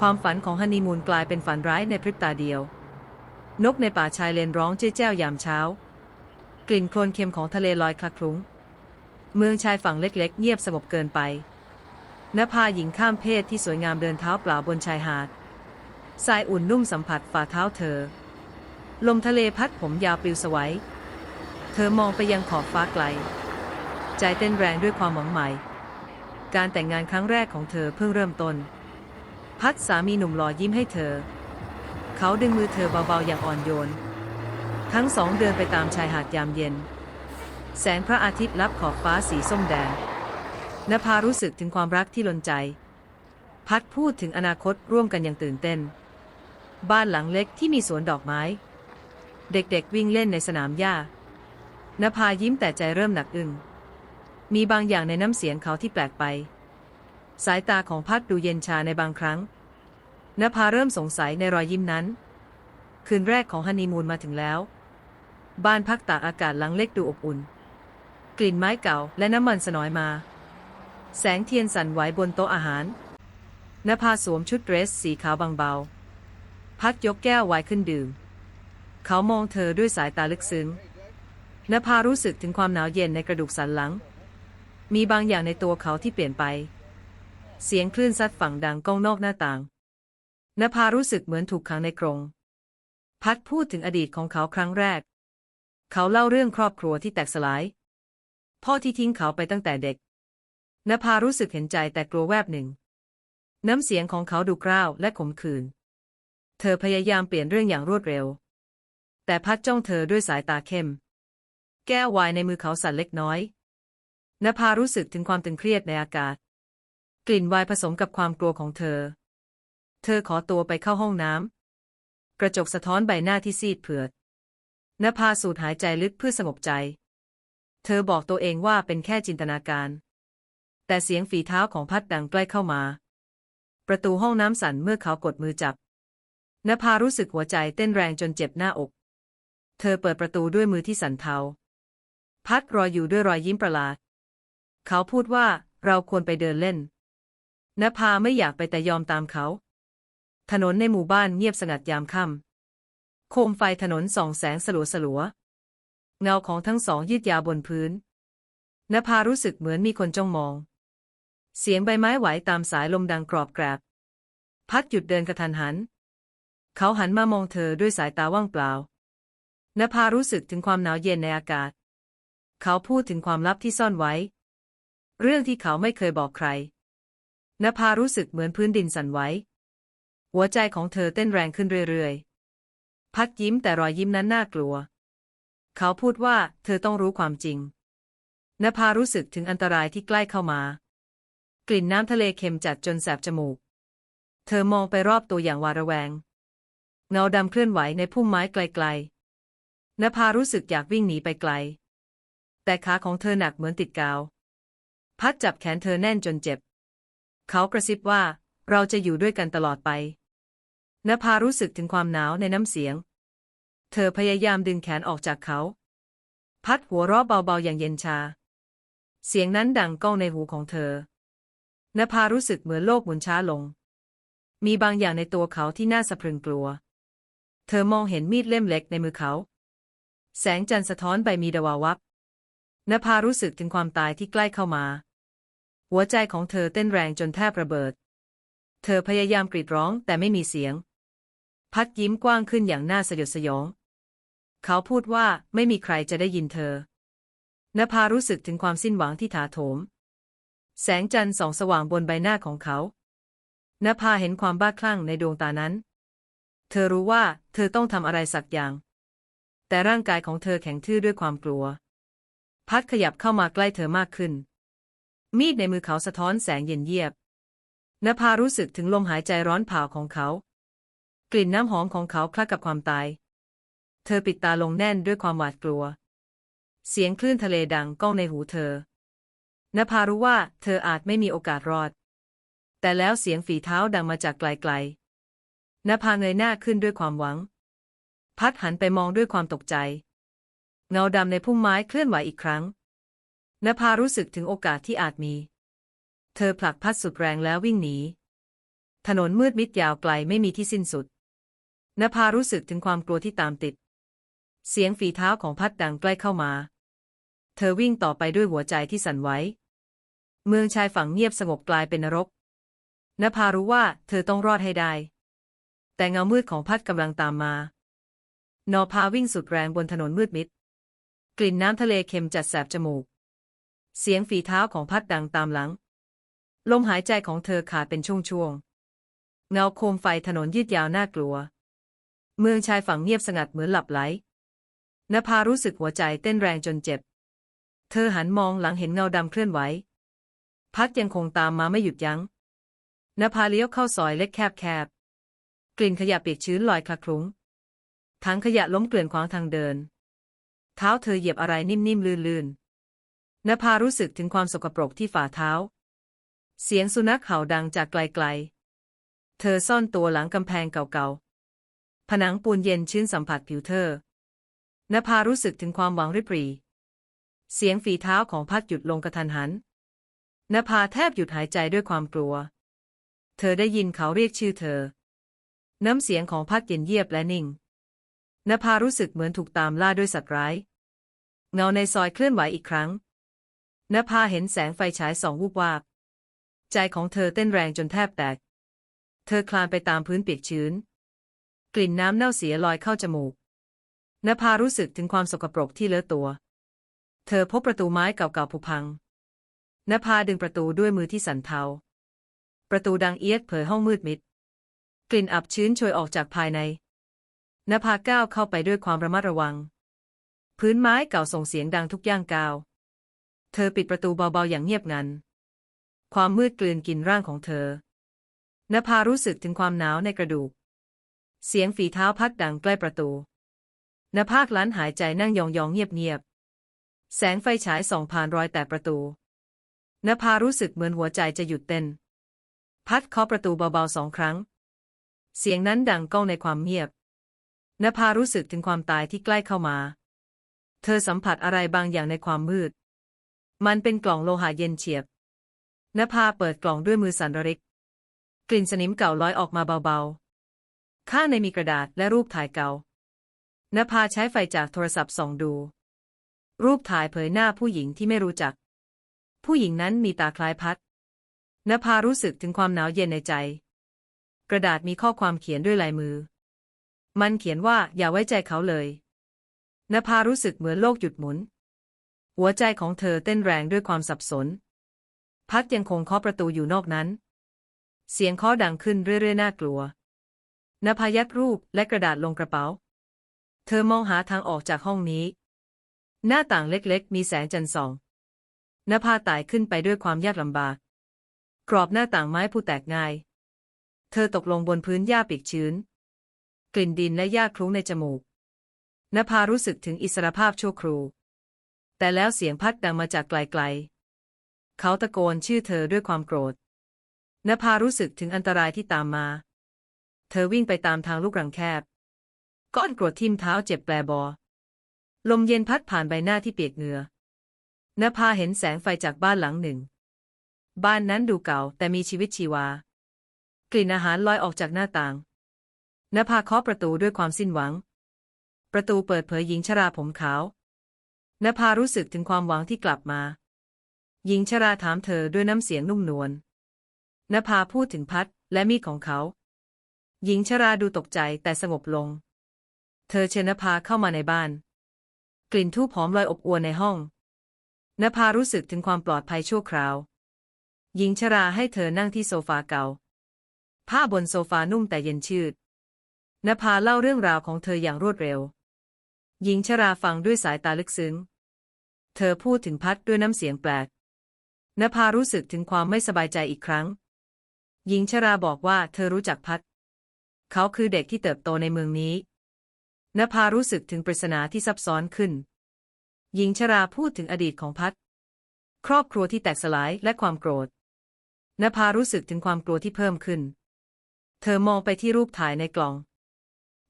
ความฝันของฮันนีมูนกลายเป็นฝันร้ายในพริบตาเดียว นกในป่าชายเลนร้องเจ้าแจ้วยามเช้า กลิ่นโคลนเค็มของทะเลลอยคลักคลุ้ง เมืองชายฝั่งเล็กๆ เงียบสงบเกินไปนภาหญิงข้ามเพศที่สวยงามเดินเท้าเปล่าบนชายหาดทรายอุ่นนุ่มสัมผัสฝ่าเท้าเธอ ลมทะเลพัดผมยาวปลิวสวัย เธอมองไปยังขอบฟ้าไกล ใจเต้นแรงด้วยความหวังใหม่ การแต่งงานครั้งแรกของเธอเพิ่งเริ่มต้น พัดสามีหนุ่มหล่อยิ้มให้เธอ เขาดึงมือเธอเบาๆอย่างอ่อนโยน ทั้งสองเดินไปตามชายหาดยามเย็น แสงพระอาทิตย์ลับขอบฟ้าสีส้มแดงนภารู้สึกถึงความรักที่ล้นใจ พัดพูดถึงอนาคตร่วมกันอย่างตื่นเต้น บ้านหลังเล็กที่มีสวนดอกไม้ เด็กๆวิ่งเล่นในสนามหญ้านภายิ้มแต่ใจเริ่มหนักอึ้งมีบางอย่างในน้ำเสียงเขาที่แปลกไป สายตาของพัดดูเย็นชาในบางครั้งนภาเริ่มสงสัยในรอยยิ้มนั้น คืนแรกของฮันนีมูนมาถึงแล้ว บ้านพักตากอากาศหลังเล็กดูอบอุ่น กลิ่นไม้เก่าและน้ำมันสนอยมา แสงเทียนสั่นไหวบนโต๊ะอาหารนภาสวมชุดเดรสสีขาวบางเบา พัดยกแก้วไวน์ขึ้นดื่ม เขามองเธอด้วยสายตาลึกซึ้งนภารู้สึกถึงความหนาวเย็นในกระดูกสันหลัง มีบางอย่างในตัวเขาที่เปลี่ยนไป เสียงคลื่นซัดฝั่งดังก้องนอกหน้าต่างนภารู้สึกเหมือนถูกขังในกรง พัดพูดถึงอดีตของเขาครั้งแรก เขาเล่าเรื่องครอบครัวที่แตกสลาย พ่อที่ทิ้งเขาไปตั้งแต่เด็กนภารู้สึกเห็นใจแต่กลัวแวบหนึ่ง น้ำเสียงของเขาดูกร้าวและขมขื่น เธอพยายามเปลี่ยนเรื่องอย่างรวดเร็ว แต่พัดจ้องเธอด้วยสายตาเข้ม แก้วไวน์ในมือเขาสั่นเล็กน้อยนภารู้สึกถึงความตึงเครียดในอากาศ กลิ่นวน์ผสมกับความกลัวของเธอ เธอขอตัวไปเข้าห้องน้ำ กระจกสะท้อนใบหน้าที่ซีดเผือดนภาสูดหายใจลึกเพื่อสงบใจ เธอบอกตัวเองว่าเป็นแค่จินตนาการ แต่เสียงฝีเท้าของพัดดังใกล้เข้ามา ประตูห้องน้ำสั่นเมื่อเขากดมือจับนภารู้สึกหัวใจเต้นแรงจนเจ็บหน้าอก เธอเปิดประตูด้วยมือที่สั่นเทา พัดรออยู่ด้วยรอยยิ้มประหลาด เขาพูดว่าเราควรไปเดินเล่น นภาไม่อยากไปแต่ยอมตามเขา ถนนในหมู่บ้านเงียบสงัดยามค่ำโคมไฟถนนส่องแสงสลัวสลัวๆเงาของทั้งสองยืดยาวบนพื้นนภารู้สึกเหมือนมีคนจ้องมอง เสียงใบไม้ไหวตามสายลมดังกรอบแกรบ พัดหยุดเดินกระทันหัน เขาหันมามองเธอด้วยสายตาว่างเปล่านภารู้สึกถึงความหนาวเย็นในอากาศ เขาพูดถึงความลับที่ซ่อนไว้ เรื่องที่เขาไม่เคยบอกใคร นภารู้สึกเหมือนพื้นดินสั่นไหว หัวใจของเธอเต้นแรงขึ้นเรื่อยๆ พัดยิ้มแต่รอยยิ้มนั้นน่ากลัว เขาพูดว่าเธอต้องรู้ความจริง นภารู้สึกถึงอันตรายที่ใกล้เข้ามา กลิ่นน้ำทะเลเค็มจัดจนแสบจมูก เธอมองไปรอบตัวอย่างหวาดระแวง เงาดำเคลื่อนไหวในพุ่มไม้ไกลๆ นภารู้สึกอยากวิ่งหนีไปไกล แต่ขาของเธอหนักเหมือนติดกาว พัดจับแขนเธอแน่นจนเจ็บ เขากระซิบว่า เราจะอยู่ด้วยกันตลอดไปนภารู้สึกถึงความหนาวในน้ำเสียง เธอพยายามดึงแขนออกจากเขา พัดหัวเราะเบาๆอย่างเย็นชา เสียงนั้นดังก้องในหูของเธอนภารู้สึกเหมือนโลกหมุนช้าลง มีบางอย่างในตัวเขาที่น่าสะพรึงกลัว เธอมองเห็นมีดเล่มเล็กในมือเขา แสงจันทร์สะท้อนใบมีดวาวับนภารู้สึกถึงความตายที่ใกล้เข้ามา หัวใจของเธอเต้นแรงจนแทบระเบิด เธอพยายามกรีดร้องแต่ไม่มีเสียง พัดยิ้มกว้างขึ้นอย่างน่าสยดสยอง เขาพูดว่าไม่มีใครจะได้ยินเธอนภารู้สึกถึงความสิ้นหวังที่ถาโถม แสงจันทร์ส่องสว่างบนใบหน้าของเขานภาเห็นความบ้าคลั่งในดวงตานั้น เธอรู้ว่าเธอต้องทำอะไรสักอย่าง แต่ร่างกายของเธอแข็งทื่อด้วยความกลัว พัดขยับเข้ามาใกล้เธอมากขึ้น มีดในมือเขาสะท้อนแสงเย็นเยียบนภารู้สึกถึงลมหายใจร้อนเผาของเขา กลิ่นน้ำหอมของเขาคล้ากับความตาย เธอปิดตาลงแน่นด้วยความหวาดกลัว เสียงคลื่นทะเลดังก้องในหูเธอนภารู้ว่าเธออาจไม่มีโอกาสรอด แต่แล้วเสียงฝีเท้าดังมาจากไกลๆนภาเงยหน้าขึ้นด้วยความหวัง พัดหันไปมองด้วยความตกใจ เงาดำในพุ่มไม้เคลื่อนไหวอีกครั้ง นภารู้สึกถึงโอกาสที่อาจมี เธอผลักพัดสุดแรงแล้ววิ่งหนี ถนนมืดมิดยาวไกลไม่มีที่สิ้นสุดนภารู้สึกถึงความกลัวที่ตามติด เสียงฝีเท้าของพัดดังใกล้เข้ามา เธอวิ่งต่อไปด้วยหัวใจที่สั่นไหว เมืองชายฝั่งเงียบสงบกลายเป็นนรกนภารู้ว่าเธอต้องรอดให้ได้ แต่เงามืดของพัดกำลังตามมา นอพาวิ่งสุดแรงบนถนนมืดมิด กลิ่นน้ำทะเลเค็มจัดแสบจมูก เสียงฝีเท้าของพัดดังตามหลัง ลมหายใจของเธอขาดเป็นช่วงๆ เงาโคมไฟถนนยืดยาวน่ากลัว เมืองชายฝั่งเงียบสงัดเหมือนหลับไหลนภารู้สึกหัวใจเต้นแรงจนเจ็บ เธอหันมองหลังเห็นเงาดำเคลื่อนไหว พัดยังคงตามมาไม่หยุดยัง้งนภาเลี้ยวเข้าซอยเล็กแคบๆ กลิ่นขยะเปียกชื้นลอยคละคลุ้งถังขยะล้มเกลื่อนขวางทางเดิน เท้าเธอเหยียบอะไรนิ่มๆ ลื่นๆ นภารู้สึกถึงความสกปรกที่ฝ่าเท้า เสียงสุนัขเห่าดังจากไกลๆ เธอซ่อนตัวหลังกำแพงเก่าๆ ผนังปูนเย็นชื้นสัมผัสผิวเธอนภารู้สึกถึงความหวังริบรี เสียงฝีเท้าของพัดหยุดลงกระทันหันนภาแทบหยุดหายใจด้วยความกลัว เธอได้ยินเขาเรียกชื่อเธอ น้ำเสียงของพัดเย็นเยียบและนิ่งนภารู้สึกเหมือนถูกตามล่าด้วยสัตว์ร้าย เงาในซอยเคลื่อนไหวอีกครั้ง นภาเห็นแสงไฟฉายสองวูบวาบ ใจของเธอเต้นแรงจนแทบแตก เธอคลานไปตามพื้นเปียกชื้น กลิ่นน้ำเน่าเสียลอยเข้าจมูกนภารู้สึกถึงความสกปรกที่เลอะตัว เธอพบประตูไม้เก่าๆผุพังนภาดึงประตูด้วยมือที่สั่นเทา ประตูดังเอียดเผยห้องมืดมิด กลิ่นอับชื้นโชยออกจากภายในนภาก้าวเข้าไปด้วยความระมัดระวัง พื้นไม้เก่าส่งเสียงดังทุกย่างก้าว เธอปิดประตูเบาๆอย่างเงียบงัน ความมืดกลืนกินร่างของเธอนภารู้สึกถึงความหนาวในกระดูก เสียงฝีเท้าพัดดังใกล้ประตูนภาคลั้นหายใจนั่งยองๆเงียบๆ แสงไฟฉายส่องผ่านรอยแตกประตูนภารู้สึกเหมือนหัวใจจะหยุดเต้น พัดเคาะประตูเบาๆสองครั้ง เสียงนั้นดังก้องในความเงียบนภารู้สึกถึงความตายที่ใกล้เข้ามา เธอสัมผัสอะไรบางอย่างในความมืด มันเป็นกล่องโลหะเย็นเฉียบนภาเปิดกล่องด้วยมือสันริก กลิ่นสนิมเก่าลอยออกมาเบาๆ ข้างในมีกระดาษและรูปถ่ายเก่านภาใช้ไฟจากโทรศัพท์ส่องดู รูปถ่ายเผยหน้าผู้หญิงที่ไม่รู้จัก ผู้หญิงนั้นมีตาคล้ายพัดนภารู้สึกถึงความหนาวเย็นในใจ กระดาษมีข้อความเขียนด้วยลายมือ มันเขียนว่าอย่าไว้ใจเขาเลยนภารู้สึกเหมือนโลกหยุดหมุน หัวใจของเธอเต้นแรงด้วยความสับสน พัดยังคงเคาะประตูอยู่นอกนั้น เสียงเคาะดังขึ้นเรื่อยๆน่ากลัวนภายัดรูปและกระดาษลงกระเป๋า เธอมองหาทางออกจากห้องนี้ หน้าต่างเล็กๆ มีแสงจันทร์ส่องนภาไต่ขึ้นไปด้วยความยากลำบาก กรอบหน้าต่างไม้ผู้แตกง่าย เธอตกลงบนพื้นหญ้าปีกชื้น กลิ่นดินและหญ้าคลุ้งในจมูกนภารู้สึกถึงอิสรภาพชั่วครู่ แต่แล้วเสียงพัดดังมาจากไกลๆ เขาตะโกนชื่อเธอด้วยความโกรธนภารู้สึกถึงอันตรายที่ตามมา เธอวิ่งไปตามทางลูกรังแคบ ก้อนกรวดทิ่มเท้าเจ็บแปรบอ ลมเย็นพัดผ่านใบหน้าที่เปียกเหงื่อนภาเห็นแสงไฟจากบ้านหลังหนึ่ง บ้านนั้นดูเก่าแต่มีชีวิตชีวา กลิ่นอาหารลอยออกจากหน้าต่างนภาเคาะประตูด้วยความสิ้นหวัง ประตูเปิดเผยหญิงชราผมขาว นภารู้สึกถึงความหวังที่กลับมา หญิงชราถามเธอด้วยน้ำเสียงนุ่มนวลนภาพูดถึงพัดและมีดของเขา หญิงชราดูตกใจแต่สงบลง เธอเชิญนภาเข้ามาในบ้าน กลิ่นทูบหอมลอยอบอวลในห้องนภารู้สึกถึงความปลอดภัยชั่วคราว หญิงชราให้เธอนั่งที่โซฟาเก่า ผ้าบนโซฟานุ่มแต่เย็นชืดนภาเล่าเรื่องราวของเธออย่างรวดเร็ว หญิงชราฟังด้วยสายตาลึกซึ้ง เธอพูดถึงพัดด้วยน้ำเสียงแปลกนภารู้สึกถึงความไม่สบายใจอีกครั้ง หญิงชราบอกว่าเธอรู้จักพัด เขาคือเด็กที่เติบโตในเมืองนี้นภารู้สึกถึงปริศนาที่ซับซ้อนขึ้น หญิงชราพูดถึงอดีตของพัด ครอบครัวที่แตกสลายและความโกรธนภารู้สึกถึงความกลัวที่เพิ่มขึ้น เธอมองไปที่รูปถ่ายในกล่อง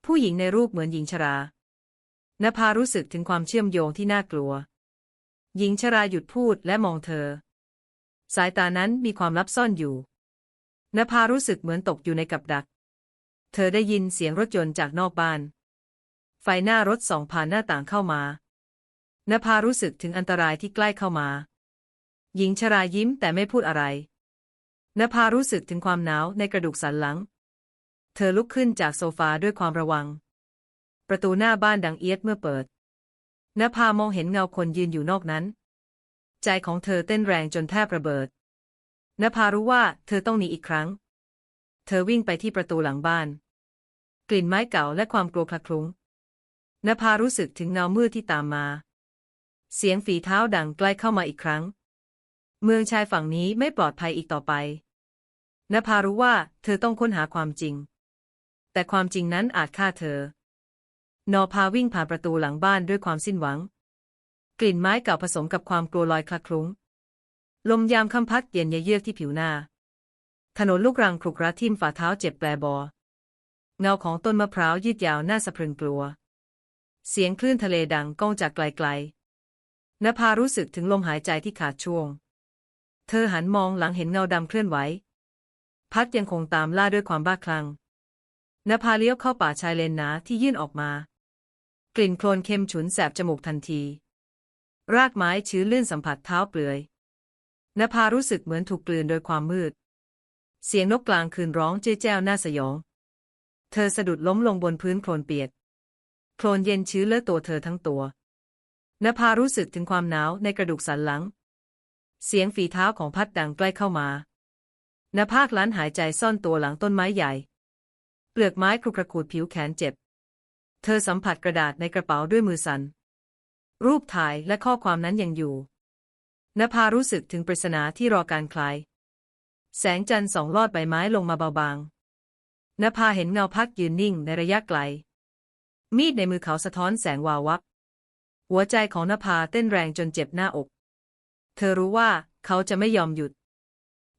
ผู้หญิงในรูปเหมือนหญิงชรา นภารู้สึกถึงความเชื่อมโยงที่น่ากลัว หญิงชราหยุดพูดและมองเธอ สายตานั้นมีความลับซ่อนอยู่นภารู้สึกเหมือนตกอยู่ในกับดัก เธอได้ยินเสียงรถยนต์จากนอกบ้าน ไฟหน้ารถส่องผ่านหน้าต่างเข้ามานภารู้สึกถึงอันตรายที่ใกล้เข้ามา หญิงชรายิ้มแต่ไม่พูดอะไรนภารู้สึกถึงความหนาวในกระดูกสันหลัง เธอลุกขึ้นจากโซฟาด้วยความระวัง ประตูหน้าบ้านดังเอียดเมื่อเปิดนภามองเห็นเงาคนยืนอยู่นอกนั้น ใจของเธอเต้นแรงจนแทบระเบิดนภารู้ว่าเธอต้องหนีอีกครั้ง เธอวิ่งไปที่ประตูหลังบ้าน กลิ่นไม้เก่าและความกลัวคละคลุ้งนภารู้สึกถึงเงามืดที่ตามมา เสียงฝีเท้าดังใกล้เข้ามาอีกครั้ง เมืองชายฝั่งนี้ไม่ปลอดภัยอีกต่อไปนภารู้ว่าเธอต้องค้นหาความจริง แต่ความจริงนั้นอาจฆ่าเธอ นอพาวิ่งผ่านประตูหลังบ้านด้วยความสิ้นหวัง กลิ่นไม้เก่าผสมกับความกลัวลอยคละคลุ้ง ลมยามค่ำพัดเย็นเยือกที่ผิวหน้า ถนนลูกรังครุกระทิ่มฝ่าเท้าเจ็บแปรบอ เงาของต้นมะพร้าวยืดยาวหน้าสะพรึงกลัว เสียงคลื่นทะเลดังก้องจากไกลๆนภารู้สึกถึงลมหายใจที่ขาดช่วง เธอหันมองหลังเห็นเงาดำเคลื่อนไหว พัดยังคงตามล่าด้วยความบ้าคลั่งนภาเลี้ยวเข้าป่าชายเลนหนาที่ยื่นออกมา กลิ่นโคลนเค็มฉุนแสบจมูกทันที รากไม้ชื้นลื่นสัมผัสเท้าเปลือยนภารู้สึกเหมือนถูกกลืนโดยความมืด เสียงนกกลางคืนร้องเจ้ยแจ้วน่าสยอง เธอสะดุดล้มลงบนพื้นโคลนเปียก โคลนเย็นชื้นเลอะตัวเธอทั้งตัวนภารู้สึกถึงความหนาวในกระดูกสันหลัง เสียงฝีเท้าของพัดดังใกล้เข้ามานภาคลั้นหายใจซ่อนตัวหลังต้นไม้ใหญ่ เปลือกไม้ครุกระขูดผิวแขนเจ็บ เธอสัมผัสกระดาษในกระเป๋าด้วยมือสัน่น รูปถ่ายและข้อความนั้นยังอยู่นภารู้สึกถึงปริศนาที่รอการคลาย แสงจันทร์ส่องลอดใบไม้ลงมาเบาบางนภาเห็นเงาพักยืนนิ่งในระยะไกล มีดในมือเขาสะท้อนแสงวาววับ หัวใจของนภาเต้นแรงจนเจ็บหน้าอก เธอรู้ว่าเขาจะไม่ยอมหยุด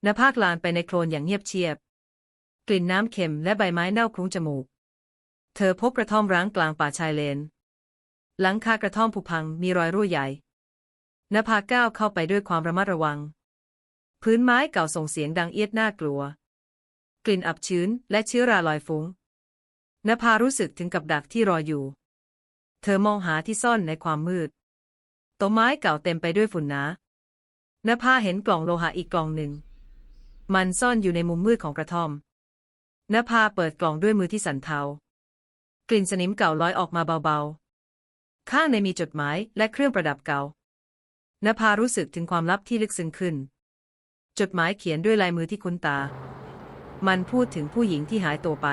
นภาคลานไปในโคลนอย่างเงียบเชียบ กลิ่นน้ำเค็มและใบไม้เน่าคลุ้งจมูก เธอพบกระท่อมร้างกลางป่าชายเลน หลังคากระท่อมผุพังมีรอยรั่วใหญ่นภาก้าวเข้าไปด้วยความระมัดระวัง พื้นไม้เก่าส่งเสียงดังเอียดน่ากลัว กลิ่นอับชื้นและเชื้อราลอยฟุง้งนภารู้สึกถึงกับดักที่รออยู่ เธอมองหาที่ซ่อนในความมืดต้นไม้เก่าเต็มไปด้วยฝุ่นหนานภาเห็นกล่องโลหะอีกกล่องหนึ่ง มันซ่อนอยู่ในมุมมืดของกระท่อมนภาเปิดกล่องด้วยมือที่สั่นเทา กลิ่นสนิมเก่าลอยออกมาเบาๆ ข้างในมีจดหมายและเครื่องประดับเก่านภารู้สึกถึงความลับที่ลึกซึ้งขึ้น จดหมายเขียนด้วยลายมือที่คุ้นตา มันพูดถึงผู้หญิงที่หายตัวไป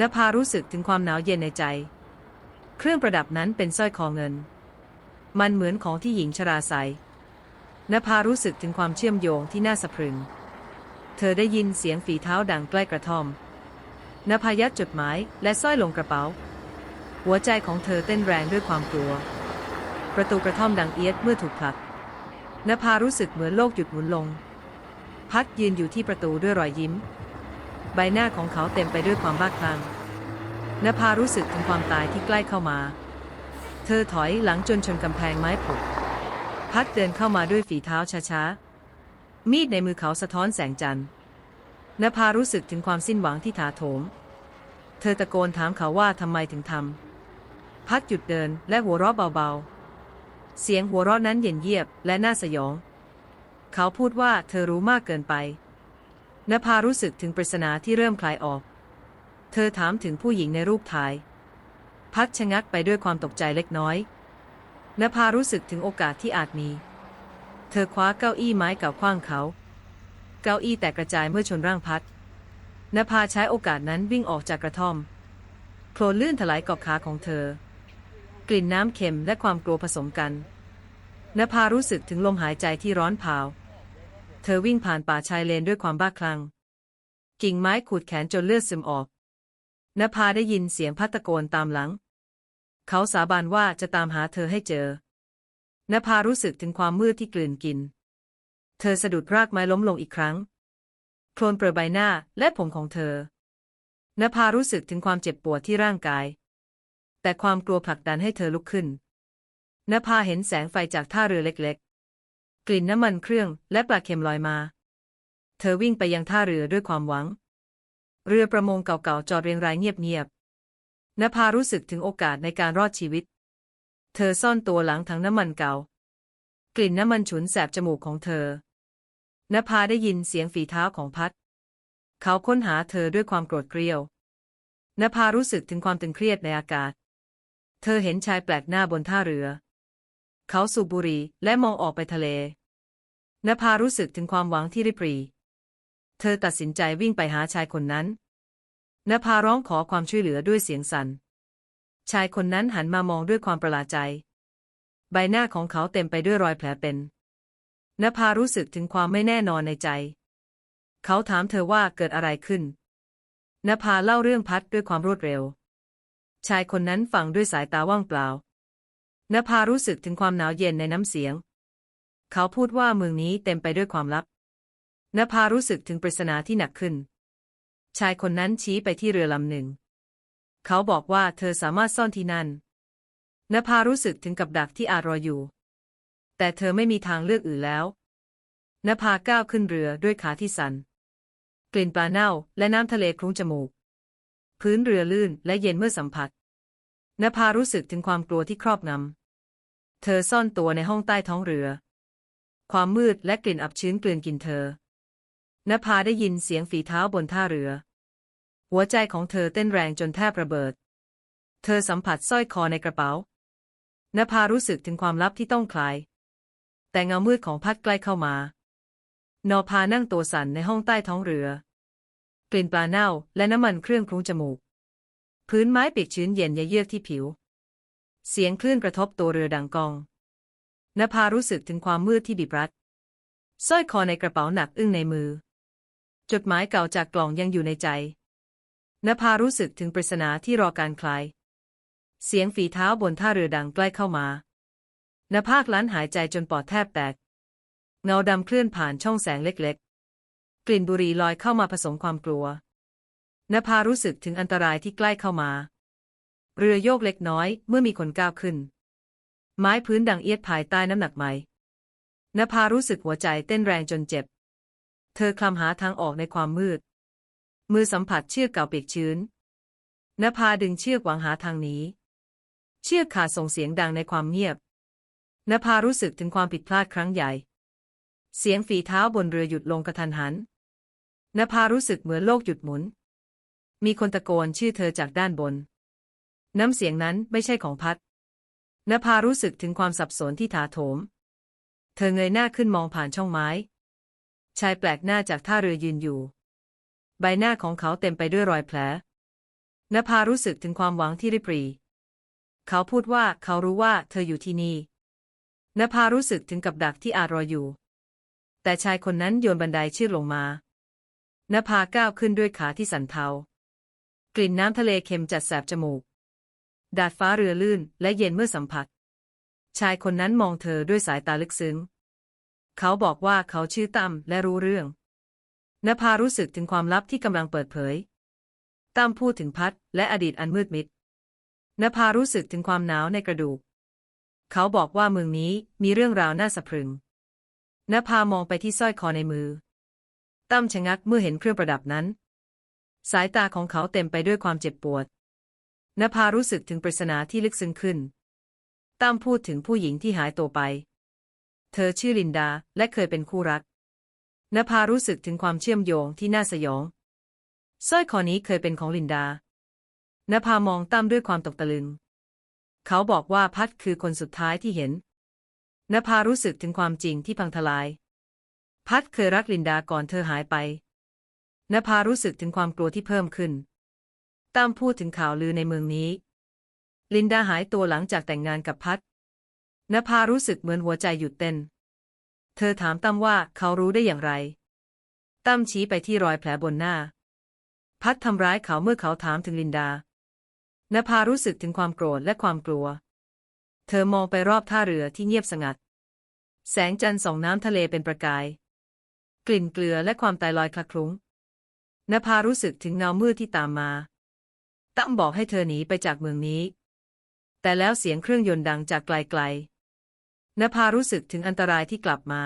นภารู้สึกถึงความหนาวเย็นในใจ เครื่องประดับนั้นเป็นสร้อยคอเงิน มันเหมือนของที่หญิงชราใส่นภารู้สึกถึงความเชื่อมโยงที่น่าสะพรึง เธอได้ยินเสียงฝีเท้าดังใกล้กระท่อม นภายัดจดหมายและสร้อยลงกระเป๋า หัวใจของเธอเต้นแรงด้วยความกลัว ประตูกระท่อมดังเอียดเมื่อถูกผลักนภารู้สึกเหมือนโลกหยุดหมุนลง พัดยืนอยู่ที่ประตูด้วยรอยยิ้ม ใบหน้าของเขาเต็มไปด้วยความบ้าคลั่งนภารู้สึกถึงความตายที่ใกล้เข้ามา เธอถอยหลังจนชนกำแพงไม้ผุพัดเดินเข้ามาด้วยฝีเท้าช้าๆ มีดในมือเขาสะท้อนแสงจันทร์ นภารู้สึกถึงความสิ้นหวังที่ถาโถม เธอตะโกนถามเขาว่าทำไมถึงทำ พัดหยุดเดินและหัวเราะเบาๆ เสียงหัวเราะนั้นเย็นเยียบและน่าสยอง เขาพูดว่าเธอรู้มากเกินไป นภารู้สึกถึงปริศนาที่เริ่มคลายออก เธอถามถึงผู้หญิงในรูปถ่าย พัดชะงักไปด้วยความตกใจเล็กน้อย นภารู้สึกถึงโอกาสที่อาจมี เธอคว้าเก้าอี้ไม้เก่าคว้างเขา เก้าอี้แตกกระจายเมื่อชนร่างพัดนภาใช้โอกาสนั้นวิ่งออกจากกระท่อมโคลนลื่นถลายเกาะขาของเธอ กลิ่นน้ำเค็มและความกลัวผสมกันนภารู้สึกถึงลมหายใจที่ร้อนเผาเธอวิ่งผ่านป่าชายเลนด้วยความบ้าคลั่ง กิ่งไม้ขูดแขนจนเลือดซึมออกนภาได้ยินเสียงพัตะโกนตามหลัง เขาสาบานว่าจะตามหาเธอให้เจอนภารู้สึกถึงความมืดที่กลืนกิน เธอสะดุดรากไม้ล้มลงอีกครั้ง โคลนเปรอะใบหน้าและผมของเธอนภารู้สึกถึงความเจ็บปวดที่ร่างกาย แต่ความกลัวผลักดันให้เธอลุกขึ้นนภาเห็นแสงไฟจากท่าเรือเล็กๆ กลิ่นน้ำมันเครื่องและปลาเค็มลอยมา เธอวิ่งไปยังท่าเรือด้วยความหวัง เรือประมงเก่าๆจอดเรียงรายเงียบๆนภารู้สึกถึงโอกาสในการรอดชีวิต เธอซ่อนตัวหลังถังน้ำมันเก่า กลิ่นน้ำมันฉุนแสบจมูกของเธอ นภาได้ยินเสียงฝีเท้าของพัด เขาค้นหาเธอด้วยความโกรธเกรี้ยวนภารู้สึกถึงความตึงเครียดในอากาศ เธอเห็นชายแปลกหน้าบนท่าเรือ เขาสูบบุหรี่และมองออกไปทะเลนภารู้สึกถึงความหวังที่ริบหรี่เธอตัดสินใจวิ่งไปหาชายคนนั้นนภาร้องขอความช่วยเหลือด้วยเสียงสัน่น ชายคนนั้นหันมามองด้วยความประหลาดใจ ใบหน้าของเขาเต็มไปด้วยรอยแผลเป็น นภารู้สึกถึงความไม่แน่นอนในใจ เขาถามเธอว่าเกิดอะไรขึ้นนภาเล่าเรื่องพัดด้วยความรวดเร็ว ชายคนนั้นฟังด้วยสายตาว่างเปล่านภารู้สึกถึงความหนาวเย็นในน้ำเสียง เขาพูดว่าเมืองนี้เต็มไปด้วยความลับนภารู้สึกถึงปริศนาที่หนักขึ้น ชายคนนั้นชี้ไปที่เรือลำหนึ่ง เขาบอกว่าเธอสามารถซ่อนที่นั่นนภารู้สึกถึงกับดักที่อาจรออยู่ แต่เธอไม่มีทางเลือกอื่นแล้วนภาก้าวขึ้นเรือด้วยขาที่สัน่นกลิ่นปลาเน่าและน้ำทะเลคลุ้งจมูก พื้นเรือลื่นและเย็นเมื่อสัมผัสนภารู้สึกถึงความกลัวที่ครอบงำเธอซ่อนตัวในห้องใต้ท้องเรือ ความมืดและกลิ่นอับชื้นกลืนกินเธอนภาได้ยินเสียงฝีเท้าบนท่าเรือ หัวใจของเธอเต้นแรงจนแทบระเบิด เธอสัมผัสสร้อยคอในกระเป๋านภารู้สึกถึงความลับที่ต้องคลาย แต่เงามืดของพัดใกล้เข้ามา นอพานั่งตัวสั่นในห้องใต้ท้องเรือ กลิ่นปลาเน่าและน้ำมันเครื่องคลุ้งจมูก พื้นไม้เปียกชื้นเย็นเยือกที่ผิว เสียงคลื่นกระทบตัวเรือดังกองนภารู้สึกถึงความมืดที่บีบรัดสร้อยคอในกระเป๋าหนักอึ้งในมือ จดหมายเก่าจากกล่องยังอยู่ในใจนภารู้สึกถึงปริศนาที่รอการคลาย เสียงฝีเท้าบนท่าเรือดังใกล้เข้ามา นภาคลั้นหายใจจนปอดแทบแตก เงาดำเคลื่อนผ่านช่องแสงเล็กๆ กลิ่นบุหรี่ลอยเข้ามาผสมความกลัวนภารู้สึกถึงอันตรายที่ใกล้เข้ามา เรือโยกเล็กน้อยเมื่อมีคนก้าวขึ้น ไม้พื้นดังเอียดภายใต้น้ำหนักไหมนภารู้สึกหัวใจเต้นแรงจนเจ็บ เธอคลำหาทางออกในความมืด มือสัมผัสเชือกเก่าเปียกชื้นนภาดึงเชือกหวังหาทางหนีเชือกขาดส่งเสียงดังในความเงียบ นภารู้สึกถึงความผิดพลาดครั้งใหญ่ เสียงฝีเท้าบนเรือหยุดลงกระทันหันนภารู้สึกเหมือนโลกหยุดหมุน มีคนตะโกนชื่อเธอจากด้านบน น้ำเสียงนั้นไม่ใช่ของพัดนภารู้สึกถึงความสับสนที่ถาโถม เธอเงยหน้าขึ้นมองผ่านช่องไม้ ชายแปลกหน้าจากท่าเรือยืนอยู่ ใบหน้าของเขาเต็มไปด้วยรอยแผลนภารู้สึกถึงความหวังที่ริบหรี่เขาพูดว่าเขารู้ว่าเธออยู่ที่นี่ นภารู้สึกถึงกับดักที่อาจรออยู่ แต่ชายคนนั้นโยนบันไดชื่อลงมานภาก้าวขึ้นด้วยขาที่สั่นเทากลิ่นน้ำทะเลเค็มจัดแสบจมูก ดาดฟ้าเรือลื่นและเย็นเมื่อสัมผัส ชายคนนั้นมองเธอด้วยสายตาลึกซึ้ง เขาบอกว่าเขาชื่อตั้มและรู้เรื่องนภารู้สึกถึงความลับที่กำลังเปิดเผยตั้มพูดถึงพัดและอดีตอันมืดมิดนภารู้สึกถึงความหนาวในกระดูก เขาบอกว่าเมืองนี้มีเรื่องราวน่าสะพรึงนภามองไปที่สร้อยคอในมือ ตั้มชะงักเมื่อเห็นเครื่องประดับนั้น สายตาของเขาเต็มไปด้วยความเจ็บปวดนภารู้สึกถึงปริศนาที่ลึกซึ้งขึ้น ตั้มพูดถึงผู้หญิงที่หายตัวไป เธอชื่อลินดาและเคยเป็นคู่รักนภารู้สึกถึงความเชื่อมโยงที่น่าสยอง สร้อยคอนี้เคยเป็นของลินดานภามองตั้มด้วยความตกตะลึง เขาบอกว่าพัดคือคนสุดท้ายที่เห็นนภารู้สึกถึงความจริงที่พังทลาย พัดเคยรักลินดาก่อนเธอหายไปนภารู้สึกถึงความกลัวที่เพิ่มขึ้นตั้มพูดถึงข่าวลือในเมืองนี้ ลินดาหายตัวหลังจากแต่งงานกับพัดนภารู้สึกเหมือนหัวใจหยุดเต้น เธอถามตั้มว่าเขารู้ได้อย่างไร ตั้มชี้ไปที่รอยแผลบนหน้า พัดทำร้ายเขาเมื่อเขาถามถึงลินดา นภารู้สึกถึงความโกรธและความกลัว เธอมองไปรอบท่าเรือที่เงียบสงัด แสงจันทร์ส่องน้ำทะเลเป็นประกาย กลิ่นเกลือและความตายลอยคละคลุ้งนภารู้สึกถึงเงามืดที่ตามมา ตั้มบอกให้เธอหนีไปจากเมืองนี้ แต่แล้วเสียงเครื่องยนต์ดังจากไกลๆนภารู้สึกถึงอันตรายที่กลับมา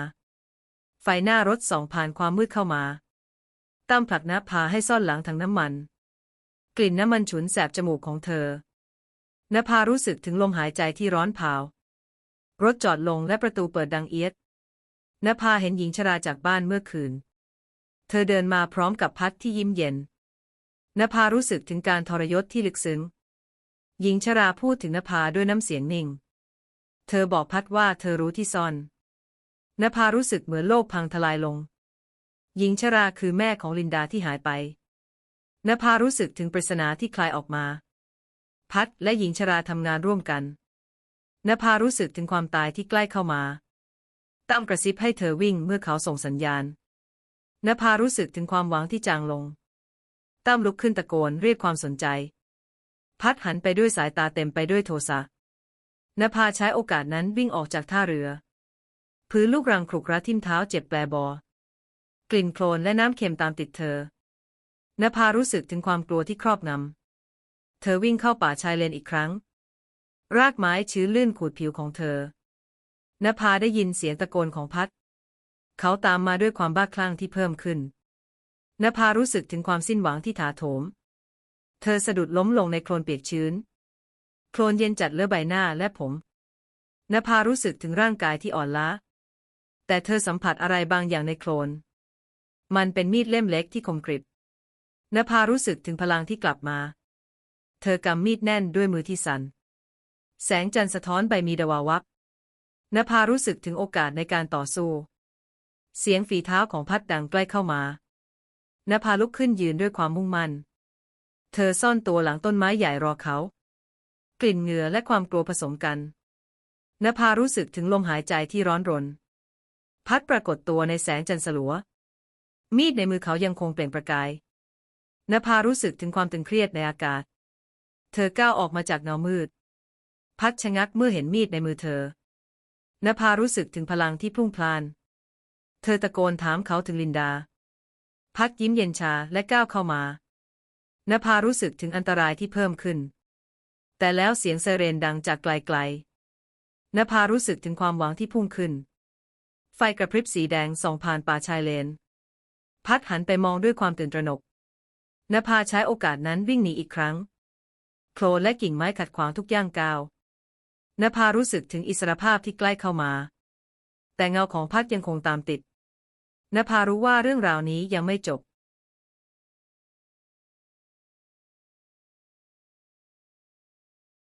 ไฟหน้ารถส่องผ่านความมืดเข้ามาตั้มผลักนภาให้ซ่อนหลังถังน้ำมัน กลิ่นน้ำมันฉุนแสบจมูกของเธอนภารู้สึกถึงลมหายใจที่ร้อนเผารถจอดลงและประตูเปิดดังเอียดนภาเห็นหญิงชราจากบ้านเมื่อคืน เธอเดินมาพร้อมกับพัดที่ยิ้มเย็นนภารู้สึกถึงการทรยศที่ลึกซึ้ง หญิงชราพูดถึงนภาด้วยน้ำเสียงนิ่ง เธอบอกพัดว่าเธอรู้ที่ซ่อนนภารู้สึกเหมือนโลกพังทลายลง หญิงชราคือแม่ของลินดาที่หายไป นภารู้สึกถึงปริศนาที่คลายออกมา พัดและหญิงชราทำงานร่วมกันนภารู้สึกถึงความตายที่ใกล้เข้ามา ตั้มกระซิบให้เธอวิ่งเมื่อเขาส่งสัญญาณนภารู้สึกถึงความหวังที่จางลง ตั้มลุกขึ้นตะโกนเรียกความสนใจ พัดหันไปด้วยสายตาเต็มไปด้วยโทสะนภาใช้โอกาสนั้นวิ่งออกจากท่าเรือ พื้นลูกรังครุกระทิ่มเท้าเจ็บแปลบอ กลิ่นโคลนและน้ำเค็มตามติดเธอ นภารู้สึกถึงความกลัวที่ครอบงำ เธอวิ่งเข้าป่าชายเลนอีกครั้ง รากไม้ชื้นลื่นขูดผิวของเธอนภาได้ยินเสียงตะโกนของพัด เขาตามมาด้วยความบ้าคลั่งที่เพิ่มขึ้นนภารู้สึกถึงความสิ้นหวังที่ถาโถม เธอสะดุดล้มลงในโคลนเปียกชื้น โคลนเย็นจัดเลือใบหน้าและผมนภารู้สึกถึงร่างกายที่อ่อนล้า แต่เธอสัมผัสอะไรบางอย่างในโคลน มันเป็นมีดเล่มเล็กที่คมกริบ นภารู้สึกถึงพลังที่กลับมา เธอกำมีดแน่นด้วยมือที่สัน่น แสงจันทร์สะท้อนใบมีดวาวับนภารู้สึกถึงโอกาสในการต่อสู้ เสียงฝีเท้าของพัดดังใกล้เข้ามานภาลุกขึ้นยืนด้วยความมุ่งมั่น เธอซ่อนตัวหลังต้นไม้ใหญ่รอเขา กลิ่นเหงื่อและความกลัวผสมกันนภารู้สึกถึงลมหายใจที่ร้อนรน พัดปรากฏตัวในแสงจันทร์สลัว มีดในมือเขายังคงเปล่งประกาย นภารู้สึกถึงความตึงเครียดในอากาศ เธอก้าวออกมาจากเงามืด พัดชะงักเมื่อเห็นมีดในมือเธอนภารู้สึกถึงพลังที่พุ่งพลาน เธอตะโกนถามเขาถึงลินดา พัดยิ้มเย็นชาและก้าวเข้ามานภารู้สึกถึงอันตรายที่เพิ่มขึ้น แต่แล้วเสียงไซเรนดังจากไกลๆนภารู้สึกถึงความหวังที่พุ่งขึ้น ไฟกระพริบสีแดงส่องผ่านป่าชายเลน พัดหันไปมองด้วยความตื่นตระหนก นภาใช้โอกาสนั้นวิ่งหนีอีกครั้ง โคลนและกิ่งไม้ขัดขวางทุกย่างก้าวนภารู้สึกถึงอิสรภาพที่ใกล้เข้ามา แต่เงาของพัดยังคงตามติดนภารู้ว่าเรื่องราวนี้ยังไม่จบ